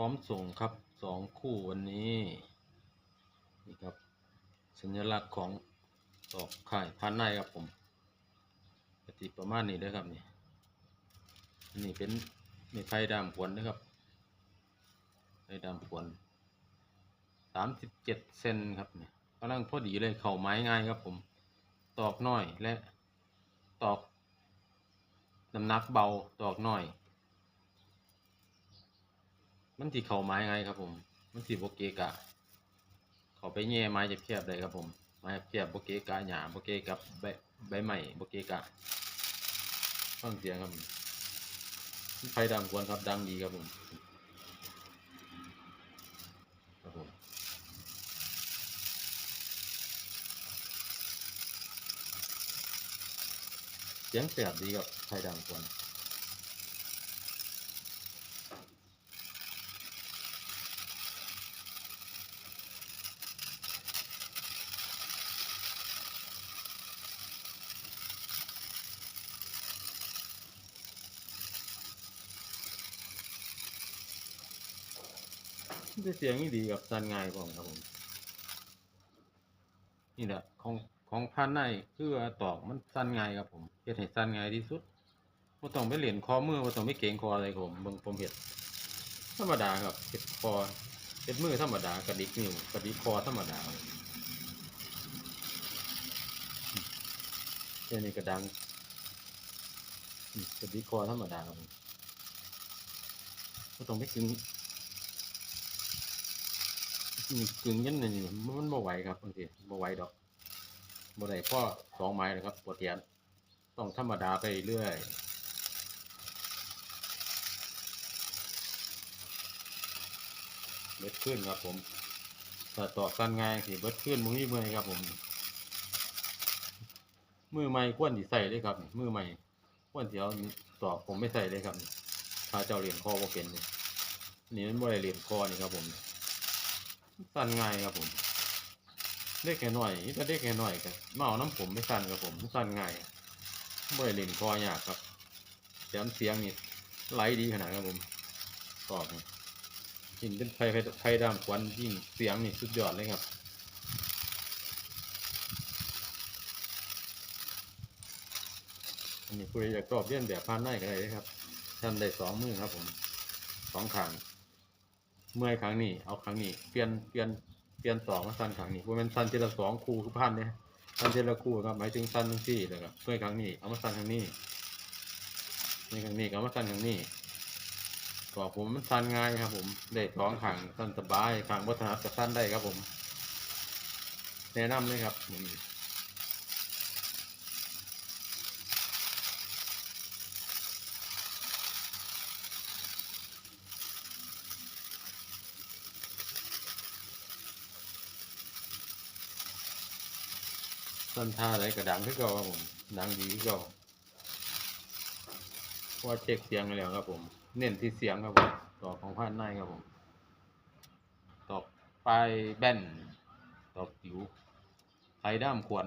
ร้อมส่งครับสองคู่วันนี้นี่ครับ สัญลักษณ์ของดอกไข่พันในครับผมปฏิประมาณนี้เด้อครับนี่อันนี้เป็นไม้ไผ่ดามขวนนะครับไผ่ดามขวนสามสิบเจ็ดเซนครับเนี่ยกำลังพอดีเลยเข่าไม้ง่ายครับผม ตอกน้อยและตอกน้ำหนักเบาตอกน้อย มันสีเข่าไม้ไงครับ ผม มันสีโบเกกะ เขาไปแง่ไม้จะเพียบเลยครับผม ไม้เพียบโบเกกะหยาโบเกกับใบใบใหม่โบเกกะฟังเสียงครับไฟดังควรครับดังดีครับผมครับผมเสียงแสบดีครับไฟดังควร ได้เสียงนี่ดีกับสันไง่ายผมครับผม นี่แหละของของพันในคือว่าตอกมันสั้นง่ายครับผมเฮ็ดให้สั้นง่ายที่สุดบ่ต้องไปเหรียญคอมือบ่ต้องไปเก่งคออะไรครับผมเบิ่งผมเฮ็ดธรรมดาครับเฮ็ดคอเฮ็ดมือธรรมดากระดิกนิ้วกระดิกคอธรรมดาครับแค่นี้ก็ดังกระดิกคอธรรมดาครับผมบ่ต้องไปกึง กึ่งยันนี่มันบ่ไหวครับบางทีบ่ไหวดอกบ่ได้พ่อสองไม้เลยครับปวดเทียนต้องธรรมดาไปเรื่อยเบิดขึ้นครับผมถ้าต่อสั้นง่ายสิเบิดขึ้นมือเมื่อยครับผม มือใหม่ควรสิใส่เลยครับ มือใหม่ควรสิเอาต่อผมไม่ใส่เลยครับถ้าเจ้าเหรียญคอบ่เป็นนี่นี่มันบ่ได้เหรียญคอนี่ครับผม สั้นง่ายครับผมเล็กแค่หน่อยนี่เล็กแค่หน่อยกันมาเอาน้ำผมไม่สั้นครับผมสั้นง่ายไม่ได้เล่นคอยากครับเสียงเสียงนี่ไหลดีขนาดครับผมตอบนี่ยิงเป็นไฟไฟไฟดำควันยิ่งเสียงนี่สุดยอดเลยครับอันนี้คุยอยากตอบเลี่ยนแบบพานได้ก็ได้เลยครับท่านได้สองมือครับผมสองขาง เมื่อยครั้งนี้เอาครั้งนี้เปลี่ยนเปลี่ยนเปลี่ยนสองมาสั้นครั้งนี้ว่ามันสั้นทีละสองคู่คือพันเนี่ยสั้นทีละคู่ครับหมายถึงสั้นทั้งสี่เลยครับเมื่อยครั้งนี้เอามาสั้นครั้งนี้ในครั้งนี้เอามาสั้นครั้งนี้ก็ผมมันสั้นง่ายครับผมได้สองขางสั้นสบายขางวัฒนธรรมสั้นได้ครับผม แนะนำเลยครับ นี่สั้นท่าอะไรก็ดังขึ้นก็ครับผมดังดีขึ้นก็เพราะว่าเช็คเสียงแล้วครับผม เน้นที่เสียงครับผมต่อของพันในครับผมตอกปลายแบนตอกจิ๋วไข่ด้ามขวน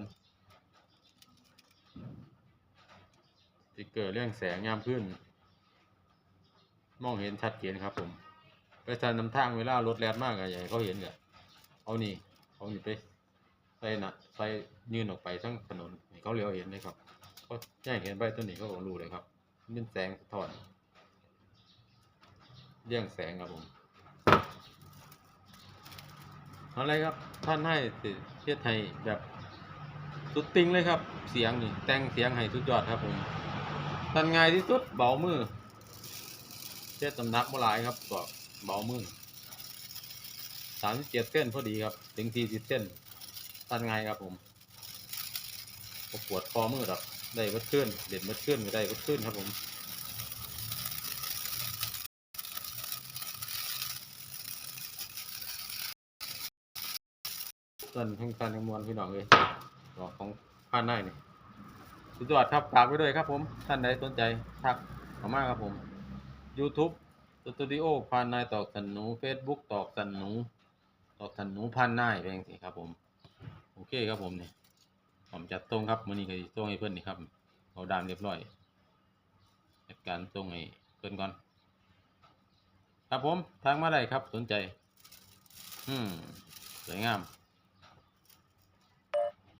สติเกอร์เรื่องแสงยามขึ้น มองเห็นชัดเจนครับผม ไปสันนำทางเวลารถแลนมากอะใหญ่เขาเห็นเนี่ยเอานี่เอานี่ไป ส่นะใส่ยืนออกไปทั้งถนนเขาเลี้ยวเห็นเลยครับเขาแจ้งเห็นไปตัวนี้เขาก็รู้เลยครับนเป็นแสงสะท้อนเรื่องแสงครับผมอะไรครับท่านให้สิเทศไทยแบบสุดติงเลยครับ เสียงนี่แต่งเสียงให้สุดยอดครับผมทันง่ายที่สุดเบามือเทศตำนักโบ่หลายครับก็เบามือสามสิบเจ็ดเส้นพอดีครับ ถึงสี่สิบเส้น ทันไงครับผมปวดคอมือหรอกได้วัดขึ้นเด็ดวัดขึ้นก็ได้วัดขึ้นครับผมส่วนทั้งการทั้งมวลพี่น้องเลยบอกของผ่านได้นี่สุดยอดครับฝากไว้ด้วยครับผม ท่านใดสนใจทักเข้ามาครับผม YouTube สตูดิโอพานนายตอกสันหนู Facebook ตอกสันหนู ตอกสันหนูพานนายเป็นสิครับผม โอเคครับผมนี่ผมจัดตรงครับมือนี้ก็สิส่งให้เพื่อนนี่ครับเอาดามเรียบร้อยจัดการตรงให้เพื่อนก่อน ครับผมทางมาได้ครับสนใจ อืมสวยงาม